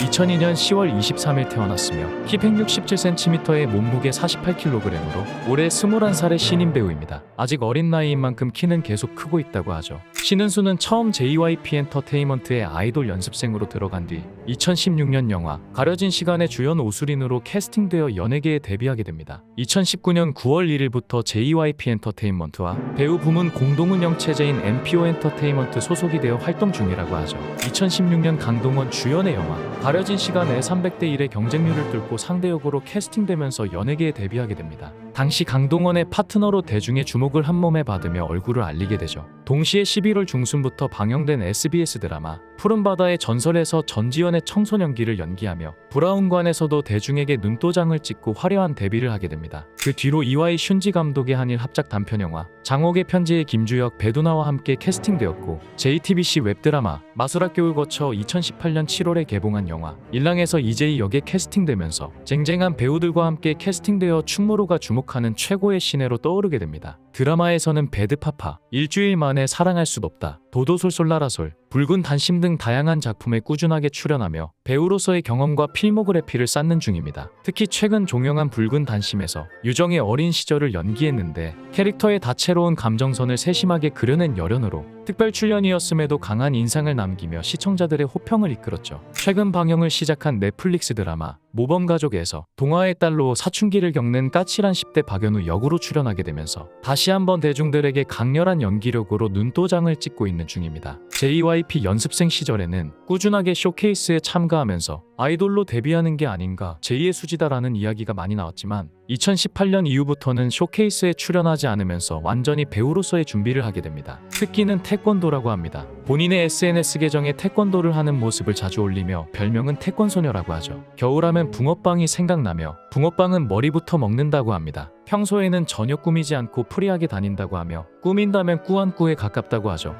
2002년 10월 23일 태어났으며 키 167cm의 몸무게 48kg으로 올해 21살의 신인 배우입니다. 아직 어린 나이인 만큼 키는 계속 크고 있다고 하죠. 신은수는 처음 JYP 엔터테인먼트의 아이돌 연습생으로 들어간 뒤 2016년 영화 가려진 시간의 주연 오수린으로 캐스팅되어 연예계에 데뷔하게 됩니다. 2019년 9월 1일부터 JYP 엔터테인먼트와 배우 부문 공동운영 체제인 NPO 엔터테인먼트 소속이 되어 활동 중이라고 하죠. 2016년 강동원 주연의 영화 가려진 시간에 300대 1의 경쟁률을 뚫고 상대 역으로 캐스팅되면서 연예계에 데뷔하게 됩니다. 당시 강동원의 파트너로 대중의 주목을 한몸에 받으며 얼굴을 알리게 되죠. 동시에 11월 중순부터 방영된 SBS 드라마 푸른 바다의 전설에서 전지현의 청소년기를 연기하며 브라운관에서도 대중에게 눈도장을 찍고 화려한 데뷔를 하게 됩니다. 그 뒤로 이와이 슌지 감독의 한일 합작 단편 영화 장옥의 편지의 김주혁, 배두나와 함께 캐스팅되었고 JTBC 웹드라마 마술학교를 거쳐 2018년 7월에 개봉한 영화 일랑에서 이재희 역에 캐스팅되면서 쟁쟁한 배우들과 함께 캐스팅되어 충무로가 주목 하는 최고의 신예로 떠오르게 됩니다. 드라마에서는 배드파파, 일주일 만에 사랑할 수 없다, 도도솔솔라라솔, 붉은 단심 등 다양한 작품에 꾸준하게 출연하며 배우로서의 경험과 필모그래피를 쌓는 중입니다. 특히 최근 종영한 붉은 단심에서 유정의 어린 시절을 연기했는데 캐릭터의 다채로운 감정선을 세심하게 그려낸 열연으로 특별 출연이었음에도 강한 인상을 남기며 시청자들의 호평을 이끌었죠. 최근 방영을 시작한 넷플릭스 드라마 모범가족에서 동화의 딸로 사춘기를 겪는 까칠한 10대 박연우 역으로 출연하게 되면서 다시 한번 대중들에게 강렬한 연기력으로 눈도장을 찍고 있는 중입니다. JYP 연습생 시절에는 꾸준하게 쇼케이스에 참가하면서 아이돌로 데뷔하는 게 아닌가 제2의 수지다라는 이야기가 많이 나왔지만 2018년 이후부터는 쇼케이스에 출연하지 않으면서 완전히 배우로서의 준비를 하게 됩니다. 특기는 태권도라고 합니다. 본인의 SNS 계정에 태권도를 하는 모습을 자주 올리며 별명은 태권소녀라고 하죠. 겨울하면 붕어빵이 생각나며 붕어빵은 머리부터 먹는다고 합니다. 평소에는 전혀 꾸미지 않고 프리하게 다닌다고 하며 꾸민다면 꾸안꾸에 가깝다고 하죠.